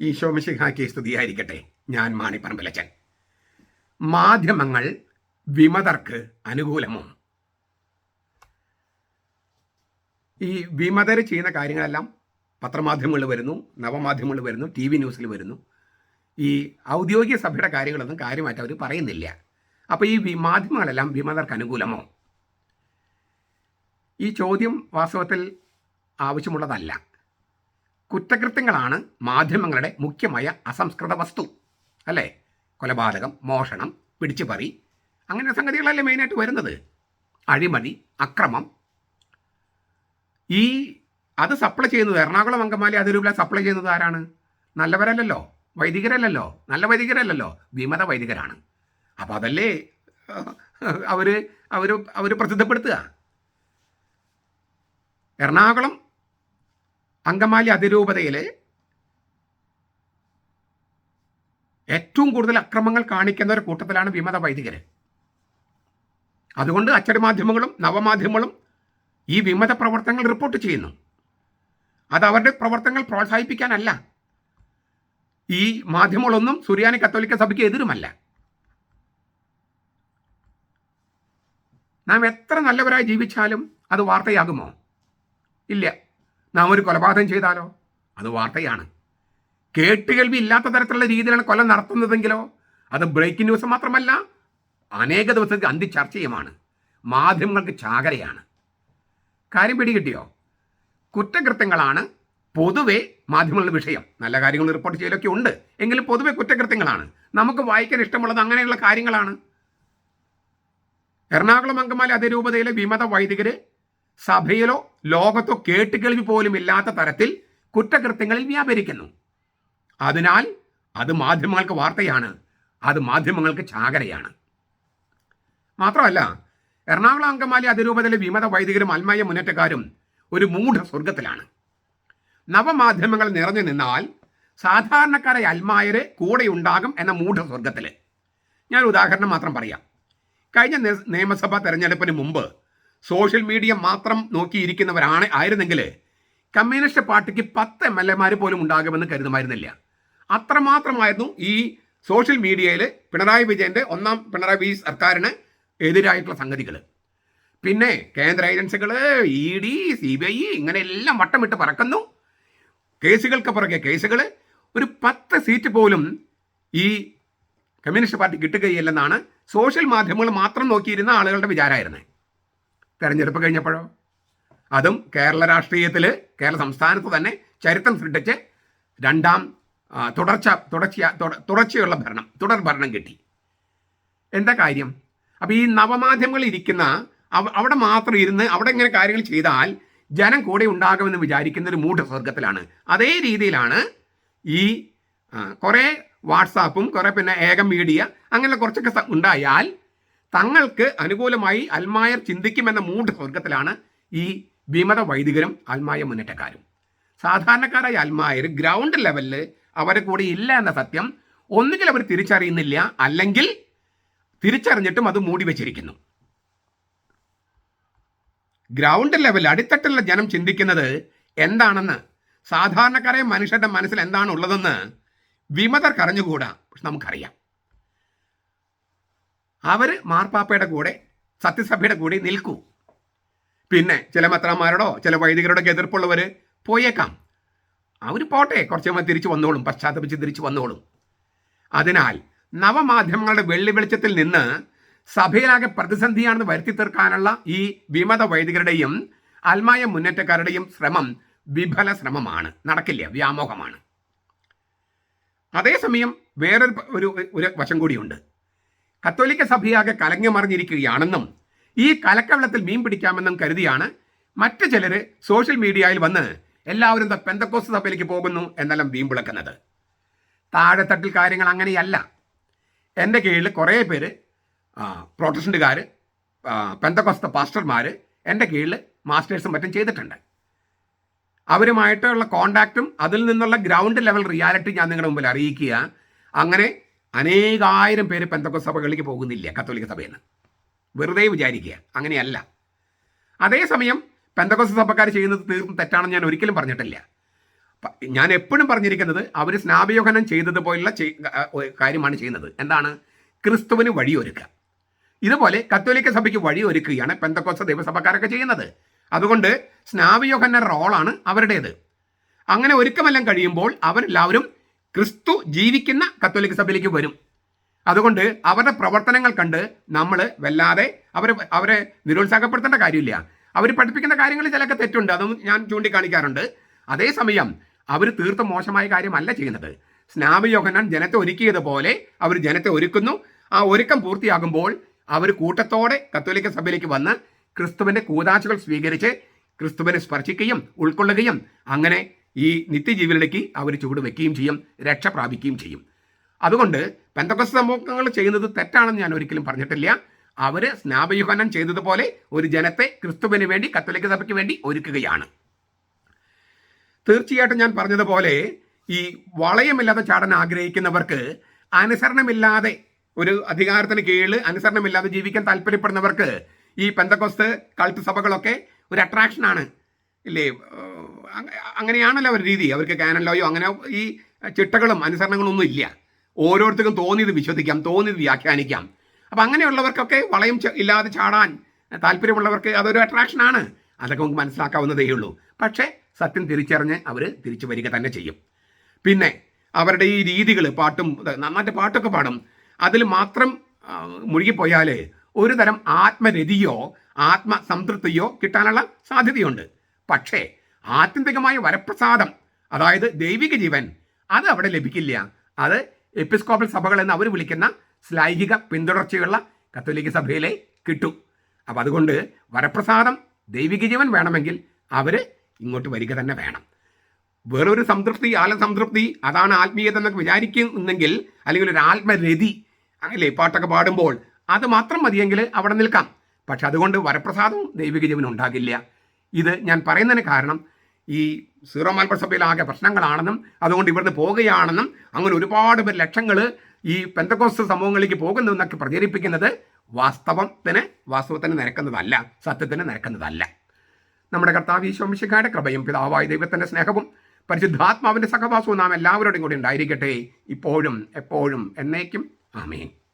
Isho case സ്തുതിയായിരിക്കട്ടെ ഞാൻ മാണിപ്പറമ്പിലച്ചൻ. മാധ്യമങ്ങൾ വിമതർക്ക് അനുകൂലമോ? ഈ വിമതർ ചെയ്യുന്ന കാര്യങ്ങളെല്ലാം പത്രമാധ്യമങ്ങളിൽ വരുന്നു നവമാധ്യമങ്ങളിൽ വരുന്നു ടി വി ന്യൂസിൽ വരുന്നു. ഈ ഔദ്യോഗിക സഭയുടെ കാര്യങ്ങളൊന്നും കാര്യമായിട്ട് അവർ പറയുന്നില്ല. അപ്പോൾ ഈ മാധ്യമങ്ങളെല്ലാം വിമതർക്ക് അനുകൂലമോ? ഈ ചോദ്യം വാസ്തവത്തിൽ ആവശ്യമുള്ളതല്ല. കുറ്റകൃത്യങ്ങളാണ് മാധ്യമങ്ങളുടെ മുഖ്യമായ അസംസ്കൃത വസ്തു അല്ലേ? കൊലപാതകം മോഷണം പിടിച്ചുപറി അങ്ങനെ സംഗതികളല്ലേ മെയിനായിട്ട് വരുന്നത്? അഴിമതി അക്രമം. ഈ അത് സപ്ലൈ ചെയ്യുന്നത് എറണാകുളം അങ്കമാലി അതിരൂപില സപ്ലൈ ചെയ്യുന്നത് ആരാണ്? നല്ലവരല്ലല്ലോ. വൈദികരല്ലല്ലോ. നല്ല വൈദികരല്ലല്ലോ. വിമത വൈദികരാണ്. അപ്പോൾ അതല്ലേ അവർ അവർ അവർ പ്രസിദ്ധപ്പെടുത്തുക? എറണാകുളം അങ്കമാലി അതിരൂപതയിലെ ഏറ്റവും കൂടുതൽ അക്രമങ്ങൾ കാണിക്കുന്ന ഒരു കൂട്ടത്തിലാണ് വിമത വൈദികർ അതുകൊണ്ട് അച്ചടി മാധ്യമങ്ങളും നവമാധ്യമങ്ങളും ഈ വിമത പ്രവർത്തനങ്ങൾ റിപ്പോർട്ട് ചെയ്യുന്നു. അത് അവരുടെ പ്രവർത്തനങ്ങൾ പ്രോത്സാഹിപ്പിക്കാനല്ല. ഈ മാധ്യമങ്ങളൊന്നും സുറിയാനി കത്തോലിക്ക സഭയ്ക്ക് എതിരുമല്ല. നാം എത്ര നല്ലവരായി ജീവിച്ചാലും അത് വാർത്തയാകുമോ? ഇല്ല. നാം ഒരു കൊലപാതകം ചെയ്താലോ? അത് വാർത്തയാണ്. കേട്ടുകേൾവി ഇല്ലാത്ത തരത്തിലുള്ള രീതിയിലാണ് കൊല നടത്തുന്നതെങ്കിലോ? അത് ബ്രേക്കിംഗ് ന്യൂസ് മാത്രമല്ല അനേക ദിവസത്തേക്ക് അന്തി ചർച്ചയുമാണ് മാധ്യമങ്ങൾക്ക് ചാകരയാണ്. കാര്യം പിടികിട്ടിയോ? കുറ്റകൃത്യങ്ങളാണ് പൊതുവെ മാധ്യമങ്ങളുടെ വിഷയം. നല്ല കാര്യങ്ങൾ റിപ്പോർട്ട് ചെയ്യലൊക്കെ ഉണ്ട്. എങ്കിലും പൊതുവെ കുറ്റകൃത്യങ്ങളാണ്. നമുക്ക് വായിക്കാൻ ഇഷ്ടമുള്ളത് അങ്ങനെയുള്ള കാര്യങ്ങളാണ്. എറണാകുളം അങ്കമാലി അതിരൂപതയിലെ വിമത വൈദികര് സഭയിലോ ലോകത്തോ കേട്ടുകേൾവി പോലും ഇല്ലാത്ത തരത്തിൽ കുറ്റകൃത്യങ്ങളിൽ വ്യാപരിക്കുന്നു. അതിനാൽ അത് മാധ്യമങ്ങൾക്ക് വാർത്തയാണ്. അത് മാധ്യമങ്ങൾക്ക് ചാകരയാണ്. മാത്രമല്ല എറണാകുളം അങ്കമാലി അതിരൂപതയിലെ വിമത വൈദികരും അൽമായ മുന്നേറ്റക്കാരും ഒരു മൂഢ സ്വർഗത്തിലാണ് നവമാധ്യമങ്ങൾ നിറഞ്ഞു നിന്നാൽ സാധാരണക്കാരെ അൽമായരെ കൂടെ ഉണ്ടാകും എന്ന മൂഢ സ്വർഗത്തിൽ ഞാൻ ഉദാഹരണം മാത്രം പറയാം. കഴിഞ്ഞ നിയമസഭാ തെരഞ്ഞെടുപ്പിന് മുമ്പ് സോഷ്യൽ മീഡിയ മാത്രം നോക്കിയിരിക്കുന്നവരാണ് ആയിരുന്നെങ്കിൽ കമ്മ്യൂണിസ്റ്റ് പാർട്ടിക്ക് പത്ത് എം എൽ എമാർ പോലും ഉണ്ടാകുമെന്ന് കരുതുമായിരുന്നില്ല. അത്രമാത്രമായിരുന്നു ഈ സോഷ്യൽ മീഡിയയിൽ പിണറായി വിജയന്റെ ഒന്നാം പിണറായി വിജയൻ സർക്കാരിന് എതിരായിട്ടുള്ള സംഗതികൾ പിന്നെ കേന്ദ്ര ഏജൻസികൾ E D C B I ഇങ്ങനെ എല്ലാം വട്ടമിട്ട് പറക്കുന്നു. കേസുകൾക്ക് പുറകെ കേസുകൾ ഒരു പത്ത് സീറ്റ് പോലും ഈ കമ്മ്യൂണിസ്റ്റ് പാർട്ടി കിട്ടുകയില്ലെന്നാണ് സോഷ്യൽ മാധ്യമങ്ങൾ മാത്രം നോക്കിയിരുന്ന ആളുകളുടെ വിചാരമായിരുന്നത് തെരഞ്ഞെടുപ്പ് കഴിഞ്ഞപ്പോഴോ? അതും കേരള രാഷ്ട്രീയത്തിൽ കേരള സംസ്ഥാനത്ത് തന്നെ ചരിത്രം സൃഷ്ടിച്ച് രണ്ടാം തുടർച്ച തുടർച്ച തുടർച്ചയുള്ള ഭരണം തുടർ ഭരണം കിട്ടി. എന്താ കാര്യം? അപ്പോൾ ഈ നവമാധ്യമങ്ങൾ ഇരിക്കുന്ന അവിടെ മാത്രം ഇരുന്ന് അവിടെ ഇങ്ങനെ കാര്യങ്ങൾ ചെയ്താൽ ജനം കൂടെ ഉണ്ടാകുമെന്ന് വിചാരിക്കുന്ന ഒരു മൂഢസ്വർഗത്തിലാണ്. അതേ രീതിയിലാണ് ഈ കുറേ വാട്സാപ്പും കുറേ പിന്നെ ഏകം മീഡിയ അങ്ങനെ കുറച്ചൊക്കെ ഉണ്ടായാൽ തങ്ങൾക്ക് അനുകൂലമായി അൽമായർ ചിന്തിക്കുമെന്ന മൂഢ സ്വർഗത്തിലാണ് ഈ വിമത വൈദികരും അൽമായ മുന്നേറ്റക്കാരും. സാധാരണക്കാരായ അൽമായർ ഗ്രൗണ്ട് ലെവലിൽ അവരെ കൂടി ഇല്ല എന്ന സത്യം ഒന്നുകിൽ അവർ തിരിച്ചറിയുന്നില്ല അല്ലെങ്കിൽ തിരിച്ചറിഞ്ഞിട്ടും അത് മൂടി വച്ചിരിക്കുന്നു. ഗ്രൗണ്ട് ലെവൽ അടിത്തട്ടിലുള്ള ജനം ചിന്തിക്കുന്നത് എന്താണെന്ന് സാധാരണക്കാരായ മനുഷ്യരുടെ മനസ്സിൽ എന്താണ് ഉള്ളതെന്ന് വിമതർക്ക് പക്ഷെ നമുക്കറിയാം. അവർ മാർപ്പാപ്പയുടെ കൂടെ സത്യസഭയുടെ കൂടെ നിൽക്കൂ. പിന്നെ ചില മെത്രാന്മാരോടോ ചില വൈദികരോടൊക്കെ എതിർപ്പുള്ളവർ പോയേക്കാം. അവർ പോട്ടെ കുറച്ച് തിരിച്ചു വന്നോളും പശ്ചാത്തപിച്ച് തിരിച്ചു വന്നോളും. അതിനാൽ നവമാധ്യമങ്ങളുടെ വെള്ളി വെളിച്ചത്തിൽ നിന്ന് സഭയിലാകെ പ്രതിസന്ധിയാണെന്ന് വരുത്തി തീർക്കാനുള്ള ഈ വിമത വൈദികരുടെയും അൽമായ മുന്നേറ്റക്കാരുടെയും ശ്രമം വിഫല ശ്രമമാണ് നടക്കില്ല വ്യാമോഹമാണ്. അതേസമയം വേറൊരു ഒരു ഒരു വശം കൂടിയുണ്ട്. കത്തോലിക്ക സഭയാകെ കലങ്ങി മറിഞ്ഞിരിക്കുകയാണെന്നും ഈ കലക്കവെള്ളത്തിൽ മീൻ പിടിക്കാമെന്നും കരുതിയാണ് മറ്റു ചിലർ സോഷ്യൽ മീഡിയയിൽ വന്ന് എല്ലാവരും പെന്തക്കോസ് സഭയിലേക്ക് പോകുന്നു എന്നെല്ലാം വീമ്പിളക്കുന്നത് താഴെത്തട്ടിൽ കാര്യങ്ങൾ അങ്ങനെയല്ല. എന്റെ കീഴിൽ കുറേ പേര് പ്രൊട്ടസ്റ്റന്റുകാർ പെന്തക്കോസ്ത പാസ്റ്റർമാർ എന്റെ കീഴിൽ മാസ്റ്റേഴ്സും മറ്റും ചെയ്തിട്ടുണ്ട്. അവരുമായിട്ടുള്ള കോണ്ടാക്റ്റും അതിൽ നിന്നുള്ള ഗ്രൗണ്ട് ലെവൽ റിയാലിറ്റി ഞാൻ നിങ്ങളുടെ മുമ്പിൽ അറിയിക്കുക. അങ്ങനെ അനേകായിരം പേര് പെന്തക്കോ സഭകളിലേക്ക് പോകുന്നില്ല കത്തോലിക്ക സഭയിൽ നിന്ന് വെറുതെ വിചാരിക്കുക. അങ്ങനെയല്ല. അതേസമയം പെന്തക്കോസ് സഭക്കാർ ചെയ്യുന്നത് തീർത്തും തെറ്റാണെന്ന് ഞാൻ ഒരിക്കലും പറഞ്ഞിട്ടില്ല. ഞാൻ എപ്പോഴും പറഞ്ഞിരിക്കുന്നത് അവർ സ്നാപയോഹനം ചെയ്തതുപോലുള്ള കാര്യമാണ് ചെയ്യുന്നത്. എന്താണ്? ക്രിസ്തുവിന് വഴിയൊരുക്കുക. ഇതുപോലെ കത്തോലിക്ക സഭയ്ക്ക് വഴിയൊരുക്കുകയാണ് പെന്തക്കോസ ദൈവസഭക്കാരൊക്കെ ചെയ്യുന്നത്. അതുകൊണ്ട് സ്നാപയോഹന റോളാണ് അവരുടേത്. അങ്ങനെ ഒരുക്കമെല്ലാം കഴിയുമ്പോൾ അവരെല്ലാവരും ക്രിസ്തു ജീവിക്കുന്ന കത്തോലിക്ക സഭയിലേക്ക് വരും. അതുകൊണ്ട് അവരുടെ പ്രവർത്തനങ്ങൾ കണ്ട് നമ്മൾ വല്ലാതെ അവരെ അവരെ നിരുത്സാഹപ്പെടുത്തേണ്ട കാര്യമില്ല. അവർ പഠിപ്പിക്കുന്ന കാര്യങ്ങളിൽ ചിലൊക്കെ തെറ്റുണ്ട്. അതും ഞാൻ ചൂണ്ടിക്കാണിക്കാറുണ്ട്. അതേസമയം അവർ തീർത്തും മോശമായ കാര്യമല്ല ചെയ്യുന്നത്. സ്നാപയോഹനാൻ ജനത്തെ ഒരുക്കിയതുപോലെ അവർ ജനത്തെ ഒരുക്കുന്നു. ആ ഒരുക്കം പൂർത്തിയാകുമ്പോൾ അവർ കൂട്ടത്തോടെ കത്തോലിക്ക സഭയിലേക്ക് വന്ന് ക്രിസ്തുവിന്റെ കൂതാശകൾ സ്വീകരിച്ച് ക്രിസ്തുവിനെ സ്പർശിക്കുകയും ഉൾക്കൊള്ളുകയും അങ്ങനെ ഈ നിത്യജീവനിലേക്ക് അവർ ചുവട് വെക്കുകയും ചെയ്യും രക്ഷ പ്രാപിക്കുകയും ചെയ്യും. അതുകൊണ്ട് പെന്തക്കസ് സമൂഹങ്ങൾ ചെയ്യുന്നത് തെറ്റാണെന്ന് ഞാൻ ഒരിക്കലും പറഞ്ഞിട്ടില്ല. അവർ സ്നാപയുഹനം ചെയ്തതുപോലെ ഒരു ജനത്തെ ക്രിസ്തുവിന് വേണ്ടി കത്തോലിക്ക സഭയ്ക്ക് വേണ്ടി ഒരുക്കുകയാണ്. തീർച്ചയായിട്ടും ഞാൻ പറഞ്ഞതുപോലെ ഈ വളയമില്ലാതെ ചാടാൻ ആഗ്രഹിക്കുന്നവർക്ക് അനുസരണമില്ലാതെ ഒരു അധികാരത്തിന് കീഴിൽ അനുസരണമില്ലാതെ ജീവിക്കാൻ താല്പര്യപ്പെടുന്നവർക്ക് ഈ പെന്തക്കോസ്ത് കൾട്ട് സഭകളൊക്കെ ഒരു അട്രാക്ഷനാണ് ഇല്ലേ? അങ്ങനെയാണല്ലോ അവരുടെ രീതി. അവർക്ക് കാനൻ ലോയോ അങ്ങനെ ഈ ചിട്ടകളും അനുസരണങ്ങളും ഒന്നും ഇല്ല. ഓരോരുത്തർക്കും തോന്നിയത് വിശ്വസിക്കാം തോന്നിയത് വ്യാഖ്യാനിക്കാം. അപ്പം അങ്ങനെയുള്ളവർക്കൊക്കെ വളയം ഇല്ലാതെ ചാടാൻ താല്പര്യമുള്ളവർക്ക് അതൊരു അട്രാക്ഷനാണ് അതൊക്കെ നമുക്ക് മനസ്സിലാക്കാവുന്നതേ ഉള്ളൂ. പക്ഷേ സത്യം തിരിച്ചറിഞ്ഞ് അവർ തിരിച്ചു വരിക തന്നെ ചെയ്യും. പിന്നെ അവരുടെ ഈ രീതികൾ പാട്ടും നന്നായിട്ട് പാട്ടൊക്കെ പാടും. അതിൽ മാത്രം മുഴുകിപ്പോയാൽ ഒരു തരം ആത്മരതിയോ ആത്മസംതൃപ്തിയോ കിട്ടാനുള്ള സാധ്യതയുണ്ട്. പക്ഷേ ആത്യന്തികമായ വരപ്രസാദം അതായത് ദൈവിക ജീവൻ അത് അവിടെ ലഭിക്കില്ല. അത് എപ്പിസ്കോപ്പൽ സഭകൾ എന്ന് അവർ വിളിക്കുന്ന ശ്ലൈഹിക പിന്തുടർച്ചയുള്ള കത്തോലിക്ക സഭയിലെ കിട്ടു. അപ്പം അതുകൊണ്ട് വരപ്രസാദം ദൈവിക ജീവൻ വേണമെങ്കിൽ അവർ ഇങ്ങോട്ട് വരിക തന്നെ വേണം. വേറൊരു സംതൃപ്തി ആലസംതൃപ്തി അതാണ് ആത്മീയത എന്നൊക്കെ വിചാരിക്കുന്നെങ്കിൽ അല്ലെങ്കിൽ ഒരു ആത്മരതി അല്ലേ പാട്ടൊക്കെ പാടുമ്പോൾ അത് മാത്രം മതിയെങ്കിൽ അവിടെ നിൽക്കാം. പക്ഷെ അതുകൊണ്ട് വരപ്രസാദവും ദൈവിക ജീവനും ഉണ്ടാകില്ല. ഇത് ഞാൻ പറയുന്നതിന് കാരണം ഈ സീറോ മലബാർ സഭയിൽ ആകെ പ്രശ്നങ്ങളാണെന്നും അതുകൊണ്ട് ഇവിടുന്ന് പോവുകയാണെന്നും അങ്ങനെ ഒരുപാട് പേർ ലക്ഷങ്ങൾ ഈ പെന്തക്കോസ്ത് സമൂഹങ്ങളിലേക്ക് പോകുന്നു എന്നൊക്കെ പ്രചരിപ്പിക്കുന്നത് വാസ്തവത്തിന് വാസ്തവത്തിന് നിരക്കുന്നതല്ല സത്യത്തിന് നിരക്കുന്നതല്ല. നമ്മുടെ കർത്താവ് ഈശോമിശിക്കാരുടെ കൃപയും പിതാവായ ദൈവത്തിന്റെ സ്നേഹവും പരിശുദ്ധാത്മാവിന്റെ സഹവാസവും നാം എല്ലാവരോടും കൂടി ഉണ്ടായിരിക്കട്ടെ. ഇപ്പോഴും എപ്പോഴും എന്നേക്കും. ആമേൻ.